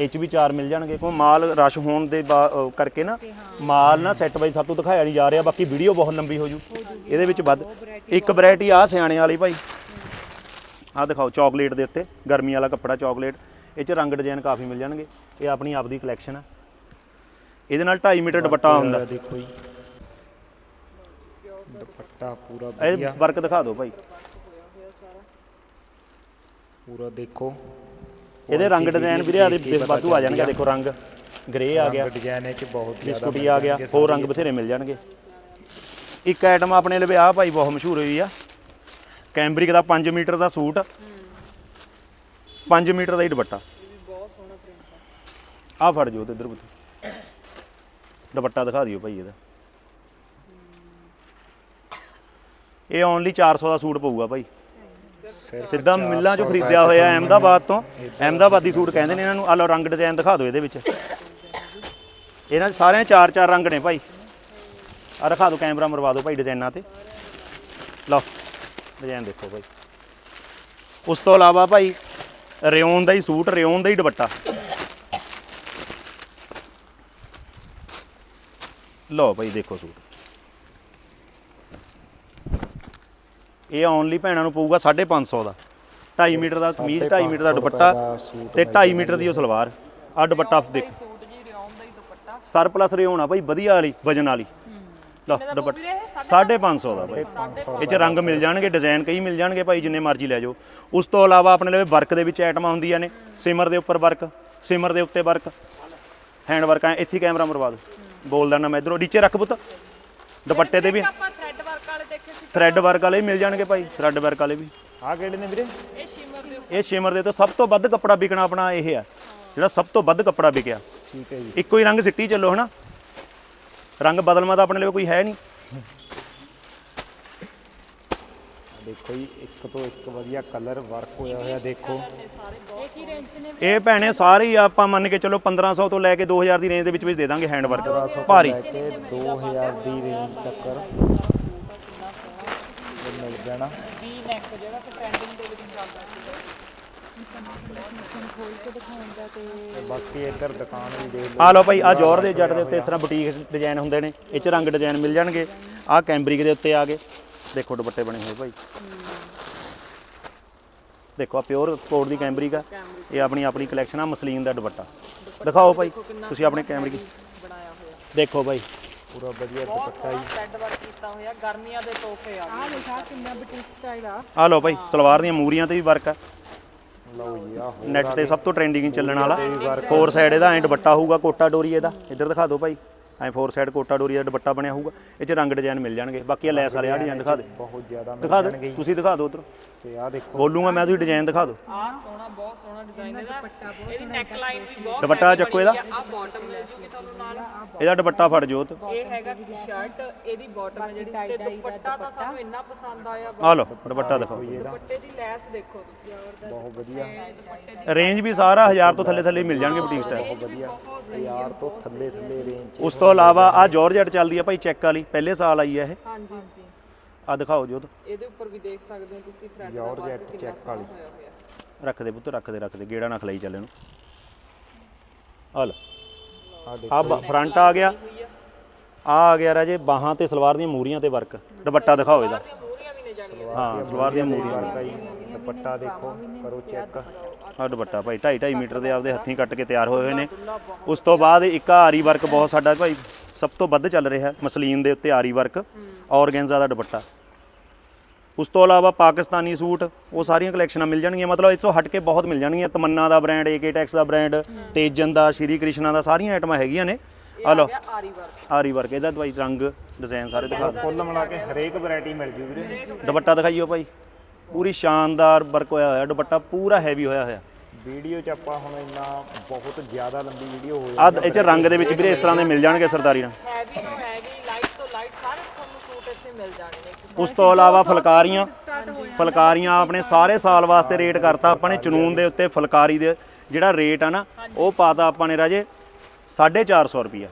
ਇਹ ਚ ਵੀ ਚਾਰ ਮਿਲ ਜਾਣਗੇ। ਕਿਉਂ ਮਾਲ ਰਸ਼ ਹੋਣ ਦੇ ਬਾ- ਅਹ ਕਰਕੇ ਨਾ ਮਾਲ ਨਾ ਸੈੱਟ ਵਾਈਜ਼ ਸਭ ਤੋਂ ਦਿਖਾਇਆ ਨਹੀਂ ਜਾ ਰਿਹਾ। ਬਾਕੀ ਵੀਡੀਓ ਬਹੁਤ ਲੰਬੀ ਹੋ ਜੂ। ਇਹਦੇ ਵਿੱਚ ਵੱਧ। ਇੱਕ ਵੈਰਾਈਟੀ ਆ ਸਿਆਣੇ ਵਾਲੀ ਭਾਈ। ਆਹ ਦਿਖਾਓ ਚਾਕਲੇਟ ਦੇ ਉੱਤੇ ਗਰਮੀ ਵਾਲਾ ਕੱਪੜਾ ਚਾਕਲੇਟ ਇਹ ਚ ਰੰਗ ਡਿਜ਼ਾਈਨ ਕਾਫੀ ਮਿਲ ਜਾਣਗੇ। ਇਹ ਆਪਣੀ ਆਪ ਦੀ ਕਲੈਕਸ਼ਨ ਹੈ ਇਹਦੇ ਨਾਲ 2.5 ਮੀਟਰ ਦੁਪੱਟਾ ਹੁੰਦਾ। ਦੇਖੋ ਜੀ। ਦੁਪੱਟਾ ਪੂਰਾ ਇਹ ਵਧੀਆ। ਵਰਕ ਦਿਖਾ ਦਿਓ ਭਾਈ। ਪੂਰਾ ਦੇਖੋ। ਇਹਦੇ ਰੰਗ ਡਿਜ਼ਾਈਨ ਵੀਰੇ ਆਦੇ ਕੇ ਵਾਧੂ ਆ ਜਾਣਗੇ ਦੇਖੋ ਰੰਗ। ਗ੍ਰੇ ਆ ਗਿਆ। ਡਿਜ਼ਾਈਨ ਇਹ ਚ ਬਹੁਤ ਜ਼ਿਆਦਾ ਬਿਸਕੁਟੀ ਆ ਗਿਆ। ਹੋਰ ਰੰਗ ਬਥੇਰੇ ਮਿਲ ਜਾਣਗੇ। ਇੱਕ ਆਈਟਮ ਆਪਣੇ ਲਈ ਆ ਭਾਈ ਬਹੁਤ ਮਸ਼ਹੂਰ ਹੋਈ ਆ। ਕੈਂਬਰਿਕ ਦਾ 5 ਮੀਟਰ ਦਾ ਸੂਟ 5 ਮੀਟਰ ਦਾ ਹੀ ਦੁਪੱਟਾ। ਬਹੁਤ ਸੋਹਣਾ ਪ੍ਰਿੰਟ ਆ। ਆ ਫੜ ਜਿਓ ਤੇ ਇਧਰ ਪੁੱਤ। ਦੁਪੱਟਾ ਦਿਖਾ ਦਿਓ ਭਾਈ ਇਹਦਾ। ਇਹ ਓਨਲੀ 400 ਦਾ ਸੂਟ ਪਊਗਾ ਭਾਈ। ਸਿੱਧਾ ਮਿੱਲਾਂ ਚੋਂ ਖਰੀਦਿਆ ਹੋਇਆ ਅਹਿਮਦਾਬਾਦ ਤੋਂ। ਅਹਿਮਦਾਬਾਦੀ ਸੂਟ ਕਹਿੰਦੇ ਨੇ ਇਹਨਾਂ ਨੂੰ। ਆ ਲਓ ਰੰਗ ਡਿਜ਼ਾਈਨ ਦਿਖਾ ਦਿਓ ਇਹਦੇ ਵਿੱਚ। ਇਹਨਾਂ ਦੇ ਸਾਰਿਆਂ ਚਾਰ ਚਾਰ ਰੰਗ ਨੇ ਭਾਈ। ਆ ਦਿਖਾ ਦਿਓ ਕੈਮਰਾ ਮਰਵਾ ਦਿਓ ਭਾਈ ਡਿਜ਼ਾਈਨਾਂ ਤੇ। ਲਓ ਡਿਜ਼ਾਈਨ ਦੇਖੋ ਭਾਈ। ਉਸ ਤੋਂ ਇਲਾਵਾ ਭਾਈ ਰਿਓਨ ਦਾ ਹੀ ਸੂਟ ਰਿਓਨ ਦਾ ਹੀ ਦੁਪੱਟਾ। ਲਓ ਭਾਈ ਦੇਖੋ ਸੂਟ। ਇਹ ਓਨਲੀ ਭੈਣਾਂ ਨੂੰ ਪਊਗਾ 550 ਦਾ। 2.5 ਮੀਟਰ ਦਾ ਕਮੀਜ਼ 2.5 ਮੀਟਰ ਦਾ ਦੁਪੱਟਾ ਤੇ 2.5 ਮੀਟਰ ਦੀ ਉਹ ਸਲਵਾਰ। ਆ ਦੁਪੱਟਾ ਦੇਖ ਸੂਟ ਜੀ ਰਿਓਨ ਦਾ ਹੀ ਦੁਪੱਟਾ। ਸਰਪਲਸ ਰਿਓਨ ਆ ਭਾਈ ਵਧੀਆ ਵਾਲੀ ਵਜਨ ਵਾਲੀ। ਲਓ ਦੁਪੱਟਾ 550 ਦਾ ਭਾਈ ਇਹ ਚ ਰੰਗ ਮਿਲ ਜਾਣਗੇ ਡਿਜ਼ਾਈਨ ਕਈ ਮਿਲ ਜਾਣਗੇ ਭਾਈ ਜਿੰਨੇ ਮਰਜ਼ੀ ਲੈ ਜਾਓ। ਉਸ ਤੋਂ ਇਲਾਵਾ ਆਪਣੇ ਲਈ ਵਰਕ ਦੇ ਵਿੱਚ ਆਈਟਮਾਂ ਹੁੰਦੀਆਂ ਨੇ। ਸਿਮਰ ਦੇ ਉੱਪਰ ਵਰਕ ਸਿਮਰ ਦੇ ਉੱਤੇ ਵਰਕ ਹੈਂਡ ਵਰਕ ਆ ਇੱਥੇ ਕੈਮਰਾ ਮਰਵਾ ਦਿਓ। ਬੋਲਦਾ ਨਾ ਮੈਂ ਇਧਰੋਂ ਨੀਚੇ ਰੱਖ ਪੁੱਤ। ਦੁਪੱਟੇ ਦੇ ਵੀ। ਆਪਾਂ ਥ੍ਰੈਡ ਵਰਕ ਵਾਲੇ ਦੇਖੇ ਸੀ ਥ੍ਰੈਡ ਵਰਕ ਵਾਲੇ ਵੀ ਮਿਲ ਜਾਣਗੇ ਭਾਈ ਥ੍ਰੈਡ ਵਰਕ ਵਾਲੇ ਵੀ। ਆ ਕਿਹੜੇ ਨੇ ਵੀਰੇ? ਇਹ ਸ਼ਿਮਰ ਦੇ ਇਹ ਸ਼ਿਮਰ ਦੇ ਤੋਂ ਸਭ ਤੋਂ ਵੱਧ ਕੱਪੜਾ ਵਿਕਣਾ ਆਪਣਾ ਇਹ ਆ। ਜਿਹੜਾ ਸਭ ਤੋਂ ਵੱਧ ਕੱਪੜਾ ਵਿਕਿਆ। ਠੀਕ ਹੈ ਜੀ। ਇੱਕੋ ਹੀ ਰੰਗ ਸਿੱਟੀ ਚੱਲੋ ਹਨਾ? ਰੰਗ ਬਦਲਮਾ ਤਾਂ ਆਪਣੇ ਲਈ ਕੋਈ ਹੈ ਨਹੀਂ। ਦੇਖੋ ਜੀ ਇੱਕ ਤੋਂ ਇੱਕ ਵਧੀਆ ਕਲਰ ਵਰਕ ਹੋਇਆ ਹੋਇਆ ਦੇਖੋ। ਇਹ ਭੈਣੇ ਸਾਰੇ ਹੀ ਆਪਾਂ ਮੰਨ ਕੇ ਚਲੋ 1500 ਤੋਂ ਲੈ ਕੇ 2000 ਦੀ ਰੇਂਜ ਦੇ ਵਿੱਚ ਵਿੱਚ ਦੇ ਦਾਂਗੇ ਹੈਂਡ ਵਰਕ ਭਾਰੀ 2000 ਦੀ ਰੇਂਜ ਤੱਕ ਮਿਲ ਜਾਣਾ ਵੀ ਨੈਕ ਜਿਹੜਾ ਕਿ ਟ੍ਰੈਂਡਿੰਗ ਦੇ ਵਿੱਚ ਚੱਲਦਾ ਸੀ ਤੇ ਬਾਕੀ ਇੱਧਰ ਦੁਕਾਨ ਵੀ ਦੇਖ ਲਓ। ਆ ਲਓ ਭਾਈ ਆ ਜੋਰ ਦੇ ਜੱਟ ਦੇ ਉੱਤੇ ਇਸ ਤਰ੍ਹਾਂ ਬੁਟੀਕ ਡਿਜ਼ਾਈਨ ਹੁੰਦੇ ਨੇ। ਇਹ ਚ ਰੰਗ ਡਿਜ਼ਾਈਨ ਮਿਲ ਜਾਣਗੇ। ਆ ਕੈਂਬਰਿਕ ਦੇ ਉੱਤੇ ਆ ਗਏ। ਦੇਖੋ ਦੁਪੱਟੇ ਬਣੇ ਹੋਏ ਭਾਈ। ਦੇਖੋ ਆ ਪਿਓਰ ਕੋਟ ਦੀ ਕੈਂਬਰਿਕ ਆ। ਇਹ ਆਪਣੀ ਆਪਣੀ ਕਲੈਕਸ਼ਨ ਆ ਮਸਲੀਨ ਦਾ ਦੁਪੱਟਾ। ਦਿਖਾਓ ਭਾਈ ਤੁਸੀਂ ਆਪਣੇ ਕੈਂਬਰਿਕ ਬਣਾਇਆ ਹੋਇਆ। ਦੇਖੋ ਭਾਈ। ਪੂਰਾ ਵਧੀਆ ਦੁਪੱਟਾ ਸੋਹਣਾ ਥ੍ਰੈਡ ਵਰਕ ਕੀਤਾ ਹੋਇਆ ਗਰਮੀਆਂ ਦੇ ਤੋਹਫੇ ਆ। ਗਏ ਦੇਖਾ ਕਿੰਨਾ ਬੁਟੀਕ ਸਟਾਈਲ ਆ। ਆ ਲਓ ਭਾਈ ਸਲਵਾਰ ਦੀਆਂ ਮੂਰੀਆਂ ਤੇ ਵੀ ਵਰਕ ਆ। ਲਓ ਜੀ ਆ ਹੋਰ ਨੈਟ ਤੇ ਸਭ ਤੋਂ ਟ੍ਰੈਂਡਿੰਗ ਚੱਲਣ ਵਾਲਾ। ਫੋਰ ਸਾਈਡ ਇਹਦਾ ਐਂ ਦੁਪੱਟਾ ਹੋਊਗਾ ਕੋਟਾ ਡੋਰੀ ਇਹਦਾ। ਇੱਧਰ ਦਿਖਾ ਦਿਓ ਭਾਈ। ਐਂ ਫੋਰ ਸਾਈਡ ਕੋਟਾ ਡੋਰੀ ਦਾ ਦੁਪੱਟਾ ਬਣਿਆ ਹੋਊਗਾ ਇਹ ਚ ਰੰਗ ਡਿਜ਼ਾਈਨ ਮਿਲ ਜਾਣਗੇ। ਬਾਕੀ ਇਹ ਲੈਸ ਵਾਲੇ ਆ ਡਿਜ਼ਾਈਨ ਦਿਖਾ ਦੇ। ਬਹੁਤ ਜ਼ਿਆਦਾ ਮਿਲ ਦਿਖਾ ਜਾਣਗੇ ਦਿਓ ਜੀ। ਤੁਸੀਂ ਦਿਖਾ ਦਿਓ ਉਧਰ। ਤੇ ਆ ਦੇਖੋ। ਬੋਲੂਗਾ ਮੈਂ ਤੁਸੀਂ ਡਿਜ਼ਾਈਨ ਦਿਖਾ ਦਿਓ। ਆ ਸੋਹਣਾ ਬਹੁਤ ਸੋਹਣਾ ਡਿਜ਼ਾਈਨ ਇਹਦਾ। ਇਹਦੀ ਨੈਕ ਲਾਈਨ ਵੀ ਬਹੁਤ ਦੁਪੱਟਾ ਚੱਕੋ ਇਹਦਾ। ਆ। ਬਾਟਮ ਮਿਲ ਜੂਗੀ ਤੁਹਾਨੂੰ ਨਾਲ। ਇਹਦਾ ਦੁਪੱਟਾ ਫੜ ਜੋਤ ਇਹ ਹੈਗਾ ਸ਼ਰਟ ਇਹਦੀ ਬਾਟਮ ਹੈ ਜਿਹੜੀ। ਤੇ ਦੁਪੱਟਾ ਤਾਂ ਸਾਨੂੰ ਇੰਨਾ ਪਸੰਦ ਆਇਆ ਆ ਲਓ ਦੁਪੱਟਾ ਦਿਖਾਓ। ਦੁਪੱਟੇ ਦੀ ਲੈਸ ਦੇਖੋ ਤੁਸੀਂ। ਬਹੁਤ ਵਧੀਆ। ਰੇਂਜ ਵੀ ਸਾਰਾ 1000 ਤੋਂ ਥੱਲੇ ਥੱਲੇ ਹੀ ਮਿਲ ਜਾਣਗੇ ਬੁਟੀਕ ਸਟਾਈਲ ਵਧੀਆ। ਯਾਰ ਤੋਂ ਥੱਲੇ ਥੱਲੇ ਰੇਂਜ ਉਸ ਤੋਂ ਇਲਾਵਾ ਆ ਜਾਰਜਟ ਚੱਲਦੀ ਆ ਭਾਈ ਚੈੱਕ ਵਾਲੀ ਪਹਿਲੇ ਸਾਲ ਆਈ ਆ ਇਹ। ਹਾਂਜੀ। ਹਾਂਜੀ ਆ ਦਿਖਾਓ ਜੋਤ ਇਹਦੇ ਉੱਪਰ ਵੀ ਦੇਖ ਸਕਦੇ ਹੋ ਤੁਸੀਂ ਥ੍ਰੈਡ ਯਾਰ ਜੈਟ ਚੈੱਕ ਵਾਲੀ। ਰੱਖ ਦੇ ਪੁੱਤ ਰੱਖ ਦੇ ਰੱਖ ਦੇ ਗੇੜਾ ਨਾ ਖਲਾਈ ਚੱਲ ਇਹਨੂੰ। ਆ ਲਓ ਆ ਦੇਖੋ ਆ ਫਰੰਟ ਆ ਗਿਆ। ਆ ਆ ਗਿਆ ਰਾਜੇ ਬਾਹਾਂ ਤੇ ਸਲਵਾਰ ਦੀਆਂ ਮੂਰੀਆਂ ਤੇ ਵਰਕ ਦੁਪੱਟਾ ਦਿਖਾਓ ਇਹਦਾ। ਮੂਰੀਆਂ ਵੀ ਨੇ ਜਾਣੀਆਂ। ਹਾਂ ਸਲਵਾਰ ਦੀਆਂ ਮੂਰੀਆਂ। ਵਰਕ ਆ ਜੀ ਦੁਪੱਟਾ ਦੇਖੋ ਕਰੋ ਚੈੱਕ ਆ ਦੁਪੱਟਾ ਭਾਈ 2.5 2.5 ਮੀਟਰ ਦੇ ਆਪਦੇ ਹੱਥੀਂ ਕੱਟ ਕੇ ਤਿਆਰ ਹੋਏ ਹੋਏ ਨੇ। ਉਸ ਤੋਂ ਬਾਅਦ ਇੱਕ ਆਹ ਆਰੀ ਵਰਕ ਬਹੁਤ ਸਾਡਾ ਭਾਈ ਸਭ ਤੋਂ ਵੱਧ ਚੱਲ ਰਿਹਾ ਮਸਲੀਨ ਦੇ ਉੱਤੇ ਆਰੀ ਵਰਕ ਔਰਗੈਂਜ਼ਾ ਦਾ ਦੁਪੱਟਾ। ਉਸ ਤੋਂ ਇਲਾਵਾ ਪਾਕਿਸਤਾਨੀ ਸੂਟ ਉਹ ਸਾਰੀਆਂ ਕਲੈਕਸ਼ਨਾਂ ਮਿਲ ਜਾਣਗੀਆਂ ਮਤਲਬ ਇਸ ਤੋਂ ਹਟ ਕੇ ਬਹੁਤ ਮਿਲ ਜਾਣਗੀਆਂ। ਤਮੰਨਾ ਦਾ ਬ੍ਰਾਂਡ ਏਕੇ ਟੈਕਸ ਦਾ ਬ੍ਰਾਂਡ ਤੇਜਨ ਦਾ ਸ਼੍ਰੀ ਕ੍ਰਿਸ਼ਨਾ ਦਾ ਸਾਰੀਆਂ ਆਈਟਮਾਂ ਹੈਗੀਆਂ ਨੇ। ਆ ਲਓ। ਇਹ ਆਰੀ ਵਰਕ। ਆਰੀ ਵਰਕ ਇਹਦਾ ਦਵਾਈ ਰੰਗ ਡਿਜ਼ਾਈਨ ਸਾਰੇ ਦਿਖਾ ਦਿਓ। ਕੁੱਲ ਮਿਲਾ ਕੇ ਹਰੇਕ ਵੈਰਾਈਟੀ ਮਿਲ ਜੂ ਵੀਰੇ। ਦੁਪੱਟਾ ਦਿਖਾਈਓ ਭਾਈ। ਪੂਰੀ ਸ਼ਾਨਦਾਰ ਵਰਕ ਹੋਇਆ ਹੋਇਆ ਦੁਪੱਟਾ ਪੂਰਾ ਹੈਵੀ ਹੋਇਆ ਹੋਇਆ। ਵੀਡੀਓ ਚ ਆਪਾਂ ਹੁਣ ਇੰਨਾ ਬਹੁਤ ਜ਼ਿਆਦਾ ਲੰਬੀ ਵੀਡੀਓ ਹੋ ਆ ਇਹ ਚ ਰੰਗ ਦੇ ਵਿੱਚ ਵੀਰੇ ਇਸ ਤਰ੍ਹਾਂ ਦੇ ਮਿਲ ਜਾਣਗੇ ਸਰਦਾਰੀ ਨਾਲ। ਹੈਵੀ ਤੋਂ ਹੈਵੀ ਲਾਈਟ ਤੋਂ ਲਾਈਟ ਸਾਰੇ ਤੁਹਾਨੂੰ ਸੂਟ ਇੱਥੇ ਮਿਲ ਜਾਣੇ ਨੇ ਉਸ ਤੋਂ ਇਲਾਵਾ ਫੁਲਕਾਰੀਆਂ ਫੁਲਕਾਰੀਆਂ ਆਪਣੇ ਸਾਰੇ ਸਾਲ ਵਾਸਤੇ ਰੇਟ ਕਰਤਾ ਆਪਾਂ ਨੇ ਚਨੂਨ ਦੇ ਉੱਤੇ ਫੁਲਕਾਰੀ ਦੇ ਜਿਹੜਾ ਰੇਟ ਆ ਨਾ ਉਹ ਪਾਤਾ ਆਪਾਂ ਨੇ ਰਾਜੇ 450 ਰੁਪਿਆ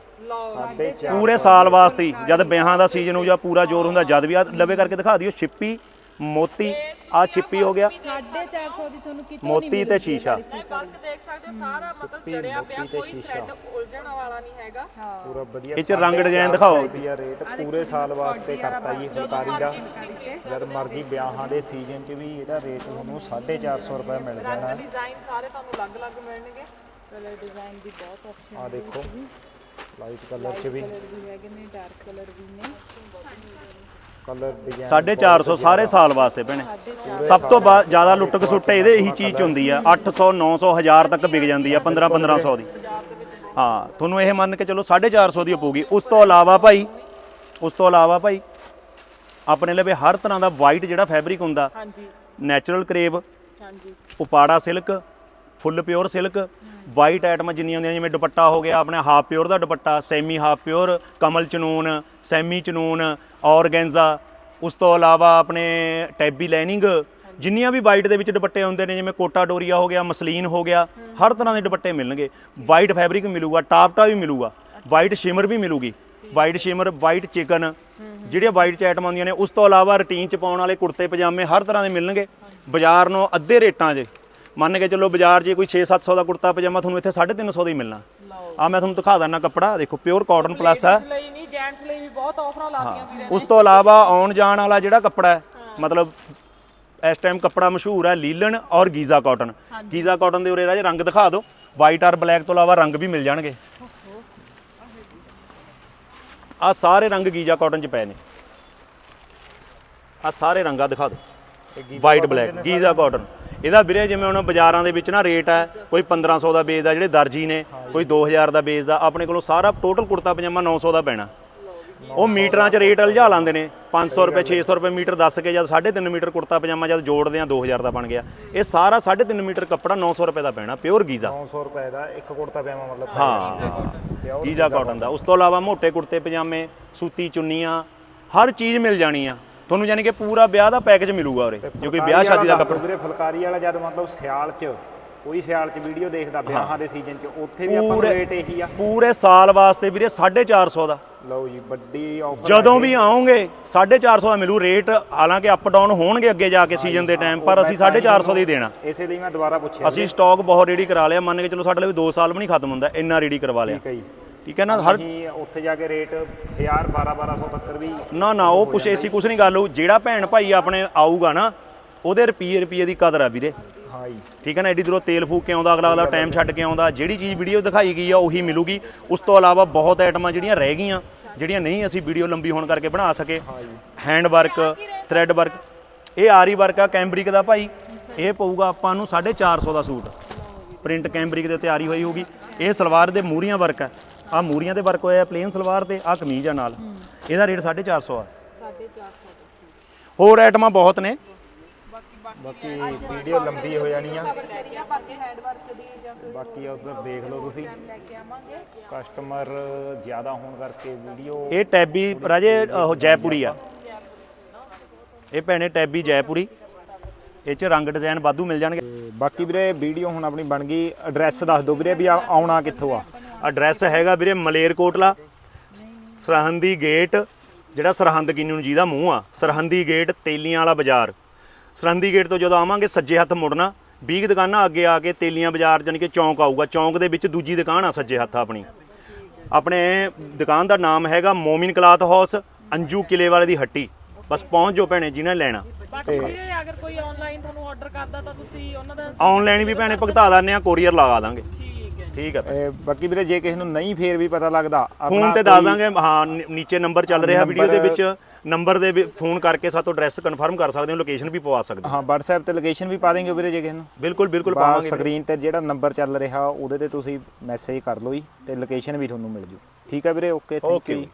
ਪੂਰੇ ਸਾਲ ਵਾਸਤੇ ਜਦ ਵਿਆਹਾਂ ਦਾ ਸੀਜ਼ਨ ਹੋ ਜਾਂ ਪੂਰਾ ਜ਼ੋਰ ਹੁੰਦਾ ਜਦ ਵੀ ਆ ਲਵੇ ਕਰਕੇ ਦਿਖਾ ਦਿਓ ਛਿੱਪੀ ਮੋਤੀ ਆ ਛਿੱਪੀ ਹੋ ਗਿਆ। 450 ਦੀ ਤੁਹਾਨੂੰ ਕਿਤੇ ਮੋਤੀ ਤੇ ਸ਼ੀਸ਼ਾ। ਨਹੀਂ ਵਰਕ ਦੇਖ ਸਕਦੇ ਹੋ ਸਾਰਾ ਮਤਲਬ ਚੜਿਆ ਪਿਆ ਕੋਈ ਥ੍ਰੈਡ ਉਲਝਣ ਵਾਲਾ ਨਹੀਂ ਹੈਗਾ। ਪੂਰਾ ਵਧੀਆ ਇਹ ਚ ਰੰਗ ਡਿਜ਼ਾਈਨ ਦਿਖਾਓ। ਰੇਟ ਪੂਰੇ ਸਾਲ ਵਾਸਤੇ ਕਰਤਾ ਜੀ ਫੁਲਕਾਰੀ ਦਾ। ਜਦ ਮਰਜ਼ੀ ਵਿਆਹਾਂ ਦੇ ਸੀਜ਼ਨ 'ਚ ਵੀ ਇਹਦਾ ਰੇਟ ਤੁਹਾਨੂੰ 450 ਰੁਪਏ ਮਿਲ ਜਾਣਾ। ਡਿਜ਼ਾਈਨ ਸਾਰੇ ਤੁਹਾਨੂੰ ਅਲੱਗ-ਅਲੱਗ ਮਿਲਣਗੇ। ਕਲਰ ਡਿਜ਼ਾਈਨ ਵੀ ਬਹੁਤ ਆਪਸ਼ਨ ਆ ਦੇਖੋ ਲਾਈਟ ਕਲਰ 'ਚ ਵੀ ਹੈਗੇ ਨੇ ਕਲਰ ਕਲਰ ਡਿਜ਼ਾਈਨ 450 ਸਾਰੇ ਸਾਲ ਵਾਸਤੇ ਭੈਣੇ। ਸਭ ਤੋਂ ਬਾ- ਜ਼ਿਆਦਾ ਲੁੱਟ ਖਸੁੱਟ ਇਹਦੇ ਇਹੀ ਚੀਜ਼ 'ਚ ਹੁੰਦੀ ਆ। 800 900 1000 ਤੱਕ ਵਿਕ ਜਾਂਦੀ ਆ 15 1500 ਦੀ ਹਾਂ ਤੁਹਾਨੂੰ ਇਹ ਮੰਨ ਕੇ ਚਲੋ 450 ਦੀ ਪਊਗੀ ਉਸ ਤੋਂ ਇਲਾਵਾ ਭਾਈ ਉਸ ਤੋਂ ਇਲਾਵਾ ਭਾਈ ਆਪਣੇ ਲਵੇ ਹਰ ਤਰ੍ਹਾਂ ਦਾ ਵਾਈਟ ਜਿਹੜਾ ਫੈਬਰਿਕ ਹੁੰਦਾ ਹਾਂਜੀ। ਨੈਚੁਰਲ ਕਰੇਵ ਹਾਂਜੀ। Uppada silk full pure silk white ਆਈਟਮਾਂ ਜਿੰਨੀਆਂ ਹੁੰਦੀਆਂ ਜਿਵੇਂ ਦੁਪੱਟਾ ਹੋ ਗਿਆ ਆਪਣੇ ਹਾਫ ਪਿਓਰ ਦਾ ਦੁਪੱਟਾ ਸੈਮੀ ਹਾਫ ਪਿਓਰ ਕਮਲ ਚਨੂਨ ਸੈਮੀ ਚਨੂਨ ਔਰਗੈਂਜ਼ਾ, ਉਸ ਤੋਂ ਇਲਾਵਾ ਆਪਣੇ ਟੈਬੀ ਲਾਈਨਿੰਗ ਜਿੰਨੀਆਂ ਵੀ ਵਾਈਟ ਦੇ ਵਿੱਚ ਦੁਪੱਟੇ ਹੁੰਦੇ ਨੇ, ਜਿਵੇਂ ਕੋਟਾ ਡੋਰੀਆ ਹੋ ਗਿਆ, ਮਸਲੀਨ ਹੋ ਗਿਆ, ਹਰ ਤਰ੍ਹਾਂ ਦੇ ਦੁਪੱਟੇ ਮਿਲਣਗੇ। ਵਾਈਟ ਫੈਬਰਿਕ ਮਿਲੂਗਾ, ਟਾਪਟਾ ਵੀ ਮਿਲੂਗਾ, ਵਾਈਟ ਸ਼ਿਮਰ ਵੀ ਮਿਲੂਗੀ। ਵਾਈਟ ਸ਼ਿਮਰ, ਵਾਈਟ ਚਿਕਨ, ਜਿਹੜੀਆਂ ਵਾਈਟ ਚ ਆਈਟਮਾਂ ਹੁੰਦੀਆਂ ਨੇ, ਉਸ ਤੋਂ ਇਲਾਵਾ ਰੂਟੀਨ ਚ ਪਾਉਣ ਵਾਲੇ ਕੁੜਤੇ, ਪਜਾਮੇ, ਹਰ ਤਰ੍ਹਾਂ ਦੇ ਮਿਲਣਗੇ। ਬਾਜ਼ਾਰ ਨੂੰ ਅੱਧੇ ਰੇਟਾਂ 'ਚ। ਮੰਨ ਕੇ ਚੱਲੋ ਬਾਜ਼ਾਰ 'ਚ ਕੋਈ 6-700 ਦਾ ਕੁੜਤਾ, ਪਜਾਮਾ ਤੁਹਾਨੂੰ ਇੱਥੇ 350 ਦਾ ਹੀ ਮਿਲਣਾ। ਆ ਮੈਂ ਤੁਹਾਨੂੰ ਦਿਖਾ ਦਿੰਦਾ ਕੱਪੜਾ। ਦੇਖੋ ਪਿਓਰ ਕਾਟਨ ਪਲੱਸ ਆ ਇਸ ਲਈ ਨਹੀਂ ਜੈਂਟਸ ਲਈ ਵੀ ਬਹੁਤ ਆਫਰਾਂ ਲਾਤੀਆਂ ਵੀਰੇ ਉਸ ਤੋਂ ਇਲਾਵਾ ਆਉਣ ਜਾਣ ਵਾਲਾ ਜਿਹੜਾ ਕੱਪੜਾ ਹੈ ਮਤਲਬ ਇਸ ਟਾਈਮ ਕੱਪੜਾ ਮਸ਼ਹੂਰ ਹੈ ਲੀਲਨ ਔਰ ਗੀਜ਼ਾ ਕਾਟਨ ਗੀਜ਼ਾ ਕਾਟਨ ਦੇ ਉਰੇ ਰਾਜ ਰੰਗ ਦਿਖਾ ਦਿਓ। ਵਾਈਟ ਔਰ ਬਲੈਕ ਤੋਂ ਇਲਾਵਾ ਰੰਗ ਵੀ ਮਿਲ ਜਾਣਗੇ। ਆ ਸਾਰੇ ਰੰਗ ਗੀਜ਼ਾ ਕਾਟਨ ਚ ਪਏ ਨੇ। ਆ ਸਾਰੇ ਰੰਗਾਂ ਦਿਖਾ ਦਿਓ। ਵਾਈਟ ਬਲੈਕ ਗੀਜ਼ਾ ਕਾਟਨ ਇਹਦਾ ਵੀਰੇ ਜਿਵੇਂ ਹੁਣ ਬਾਜ਼ਾਰਾਂ ਦੇ ਵਿੱਚ ਨਾ ਰੇਟ ਹੈ ਕੋਈ 1500 ਦਾ ਵੇਚਦਾ ਜਿਹੜੇ ਦਰਜੀ ਨੇ ਕੋਈ 2000 ਦਾ ਵੇਚਦਾ ਆਪਣੇ ਕੋਲੋਂ ਸਾਰਾ ਟੋਟਲ ਕੁੜਤਾ ਪਜਾਮਾ 900 ਦਾ ਪੈਣਾ। ਉਹ ਮੀਟਰਾਂ 'ਚ ਰੇਟ ਅਲਝਾ ਲਾਂਦੇ ਨੇ 500 ਰੁਪਏ 600 ਰੁਪਏ ਮੀਟਰ ਦੱਸ ਕੇ ਜਦ 3.5 ਮੀਟਰ ਕੁੜਤਾ ਪਜਾਮਾ ਜਦ ਜੋੜਦੇ ਆ 2000 ਦਾ ਬਣ ਗਿਆ। ਇਹ ਸਾਰਾ 3.5 ਮੀਟਰ ਕੱਪੜਾ 900 ਰੁਪਏ ਦਾ ਪੈਣਾ ਪਿਓਰ ਗੀਜ਼ਾ। 900 ਰੁਪਏ ਦਾ ਇੱਕ ਕੁੜਤਾ ਪਜਾਮਾ ਮਤਲਬ ਹਾਂ। ਗੀਜ਼ਾ ਕਾਟਨ ਦਾ। ਉਸ ਤੋਂ ਇਲਾਵਾ ਮੋٹے ਕੁੜਤੇ ਪਜਾਮੇ ਸੂਤੀ ਚੁੰਨੀਆਂ ਹਰ ਚੀਜ਼ ਮਿਲ ਜਾਣੀ ਆ। ਤੁਹਾਨੂੰ ਯਾਨੀ ਕਿ ਪੂਰਾ ਵਿਆਹ ਦਾ ਪੈਕੇਜ ਮਿਲੂਗਾ ਉਰੇ ਜੇ ਕੋਈ ਵਿਆਹ ਸ਼ਾਦੀ ਦਾ ਕੱਪੜਾ। ਵੀਰੇ ਫੁਲਕਾਰੀ ਵਾਲਾ ਜਦ ਮਤਲਬ ਸਿਆਲ 'ਚ ਕੋਈ ਸਿਆਲ 'ਚ ਵੀਡੀਓ ਦੇਖਦਾ ਵਿਆਹਾਂ ਦੇ ਸੀਜ਼ਨ 'ਚ ਉੱਥੇ ਵੀ ਆਪਾਂ ਨੂੰ ਰੇਟ ਇਹੀ ਆ। ਪੂਰੇ ਸਾਲ ਵਾਸਤੇ ਵੀਰੇ 450 ਦਾ। ਲਓ ਜੀ ਵੱਡੀ ਆਫਰ ਜਦੋਂ ਵੀ ਆਉਂਗੇ 450 ਦਾ ਮਿਲੂ ਰੇਟ ਹਾਲਾਂਕਿ ਅਪ ਡਾਊਨ ਹੋਣਗੇ ਅੱਗੇ ਜਾ ਕੇ ਸੀਜ਼ਨ ਦੇ ਟਾਈਮ ਪਰ ਅਸੀਂ 450 ਦਾ ਹੀ ਦੇਣਾ। ਇਸੇ ਲਈ ਮੈਂ ਦੁਬਾਰਾ ਪੁੱਛਿਆ ਅਸੀਂ ਸਟਾਕ ਬਹੁਤ ਰੈਡੀ ਕਰਾ ਲਿਆ ਮੰਨ ਕੇ ਚਲੋ ਸਾਡੇ ਲਈ 2 ਸਾਲ ਵੀ ਨਹੀਂ ਖਤਮ ਹੁੰਦਾ ਇੰਨਾ ਰੈਡੀ ਕਰਵਾ ਲਿਆ। ਠੀਕ ਹੈ ਜੀ। ਠੀਕ ਹੈ ਨਾ ਹਰ ਉੱਥੇ ਜਾ ਕੇ ਰੇਟ 1000 12 1200 ਤੱਕ ਵੀ ਨਾ ਨਾ ਉਹ ਕੁਛ ਐਸੀ ਕੁਛ ਨਹੀਂ ਗੱਲ ਉਹ ਜਿਹੜਾ ਭੈਣ ਭਾਈ ਆਪਣੇ ਆਊਗਾ ਨਾ ਉਹਦੇ ਰੁਪਈਏ ਰੁਪਈਏ ਦੀ ਕਦਰ ਆ ਵੀਰੇ। ਹਾਂ ਜੀ। ਠੀਕ ਹੈ ਨਾ ਐਡੀ ਦੂਰੋਂ ਤੇਲ ਫੂਕ ਕੇ ਆਉਂਦਾ ਅਗਲਾ ਅਗਲਾ ਟਾਈਮ ਛੱਡ ਕੇ ਆਉਂਦਾ ਜਿਹੜੀ ਚੀਜ਼ ਵੀਡੀਓ ਦਿਖਾਈ ਗਈ ਆ ਉਹੀ ਮਿਲੂਗੀ। ਉਸ ਤੋਂ ਇਲਾਵਾ ਬਹੁਤ ਆਈਟਮਾਂ ਜਿਹੜੀਆਂ ਰਹਿ ਗਈਆਂ ਜਿਹੜੀਆਂ ਨਹੀਂ ਅਸੀਂ ਵੀਡੀਓ ਲੰਬੀ ਹੋਣ ਕਰਕੇ ਬਣਾ ਸਕੇ। ਹੈਂਡ ਵਰਕ ਥ੍ਰੈਡ ਵਰਕ ਇਹ ਆਰੀ ਵਰਕ ਆ ਕੈਂਬਰਿਕ ਦਾ ਭਾਈ। ਇਹ ਪਊਗਾ ਆਪਾਂ ਨੂੰ 450 ਦਾ ਸੂਟ। ਪ੍ਰਿੰਟ ਕੈਂਬਰਿਕ ਦੇ ਤਿਆਰੀ ਹੋਈ ਹੋਊਗੀ। ਇਹ ਸਲਵਾਰ ਦੇ ਮੂਰੀਆਂ ਵਰਕ ਆ। ਆ ਮੂਰੀਆਂ ਤੇ ਵਰਕ ਹੋਇਆ ਪਲੇਨ ਸਲਵਾਰ ਤੇ ਆ ਕਮੀਜ਼ ਆ ਨਾਲ। ਇਹਦਾ ਰੇਟ 450 ਆ। 450 ਹੋਰ ਆਈਟਮਾਂ ਬਹੁਤ ਨੇ। ਬਾਕੀ ਵੀਡੀਓ ਲੰਬੀ ਹੋ ਜਾਣੀ ਆ। ਬਾਕੀ ਹੈਂਡ ਵਰਕ ਦੀ ਜਾਂ ਕੋਈ ਬਾਕੀ ਉਧਰ ਦੇਖ ਲਓ ਤੁਸੀਂ। ਕਸਟਮਰ ਜ਼ਿਆਦਾ ਹੋਣ ਕਰਕੇ ਵੀਡੀਓ ਇਹ ਟੈਬੀ ਰਾਜੇ ਉਹ ਜੈਪੁਰੀ ਆ। ਇਹ ਭੈਣੇ ਟੈਬੀ ਜੈਪੁਰੀ। ਇਹ ਚ ਰੰਗ ਡਿਜ਼ਾਈਨ ਵਾਧੂ ਮਿਲ ਜਾਣਗੇ। ਬਾਕੀ ਵੀਰੇ ਵੀਡੀਓ ਹੁਣ ਆਪਣੀ ਬਣ ਗਈ। ਐਡਰੈਸ ਦੱਸ ਦਿਓ ਵੀਰੇ ਵੀ ਆਉਣਾ ਕਿੱਥੋਂ ਆ? ਐਡਰੈਸ ਹੈਗਾ ਵੀਰੇ ਮਲੇਰਕੋਟਲਾ ਸਰਹੰਦੀ ਗੇਟ ਜਿਹੜਾ ਸਰਹੰਦ ਕਿੰਨੂ ਨੂੰ ਜਿਹਦਾ ਮੂੰਹ ਆ ਸਰਹੰਦੀ ਗੇਟ ਤੇਲੀਆਂ ਵਾਲਾ ਬਾਜ਼ਾਰ। ਸਰਹੰਦੀ ਗੇਟ ਤੋਂ ਜਦੋਂ ਆਵਾਂਗੇ ਸੱਜੇ ਹੱਥ ਮੁੜਨਾ 20 ਦੁਕਾਨਾਂ ਅੱਗੇ ਆ ਕੇ ਤੇਲੀਆਂ ਬਾਜ਼ਾਰ ਜਾਣੀ ਕਿ ਚੌਂਕ ਆਊਗਾ ਚੌਂਕ ਦੇ ਵਿੱਚ ਦੂਜੀ ਦੁਕਾਨ ਆ ਸੱਜੇ ਹੱਥ ਆਪਣੀ। ਆਪਣੇ ਦੁਕਾਨ ਦਾ ਨਾਮ ਹੈਗਾ ਮੋਮਿਨ ਕਲਾਥ ਹਾਊਸ ਅੰਜੂ ਕਿਲੇ ਵਾਲੇ ਦੀ ਹੱਟੀ। ਬਸ ਪਹੁੰਚ ਜਾਓ ਭੈਣੇ ਜਿਹਨੇ ਲੈਣਾ। ਬਾਕੀ ਅਗਰ ਕੋਈ ਆਨਲਾਈਨ ਤੁਹਾਨੂੰ ਆਰਡਰ ਕਰਦਾ ਤਾਂ ਤੁਸੀਂ ਉਹਨਾਂ ਦਾ ਆਨਲਾਈਨ ਵੀ ਭੈਣੇ ਭੁਗਤਾ ਦਿੰਦੇ ਆ ਕੋਰੀਅਰ ਲਗਾ ਦਾਂਗੇ। ਠੀਕ ਹੈ ਇਹ ਬਾਕੀ ਵੀਰੇ ਜੇ ਕਿਸੇ ਨੂੰ ਨਹੀਂ ਫੇਰ ਵੀ ਪਤਾ ਲੱਗਦਾ ਫੋਨ ਤੇ ਦੱਸ ਦਾਂਗੇ ਹਾਂ ਨੀ- ਨੀਚੇ ਨੰਬਰ ਚੱਲ ਰਿਹਾ ਵੀਡੀਓ ਦੇ ਵਿੱਚ। ਨੰਬਰ ਦੇ ਵੀ ਫੋਨ ਕਰਕੇ ਸਾਤੋਂ ਐਡਰੈਸ ਕਨਫਰਮ ਕਰ ਸਕਦੇ ਹੋ ਲੋਕੇਸ਼ਨ ਵੀ ਪਵਾ ਸਕਦੇ ਹੋ। ਹਾਂ WhatsApp ਤੇ ਲੋਕੇਸ਼ਨ ਵੀ ਪਾ ਦੇਂਗੇ ਵੀਰੇ ਜੇ ਕਿਸੇ ਨੂੰ। ਬਿਲਕੁਲ ਬਿਲਕੁਲ ਬਸ ਪਾਵਾਂਗੇ ਸਕਰੀਨ ਤੇ ਜਿਹੜਾ ਨੰਬਰ ਚੱਲ ਰਿਹਾ ਉਹਦੇ ਤੇ ਤੁਸੀਂ ਮੈਸੇਜ ਕਰ ਲਓ ਜੀ ਤੇ ਲੋਕੇਸ਼ਨ ਵੀ ਤੁਹਾਨੂੰ ਮਿਲ ਜੂ। ਠੀਕ ਹੈ ਵੀਰੇ ਓਕੇ ਥੈਂਕ Okay ਯੂ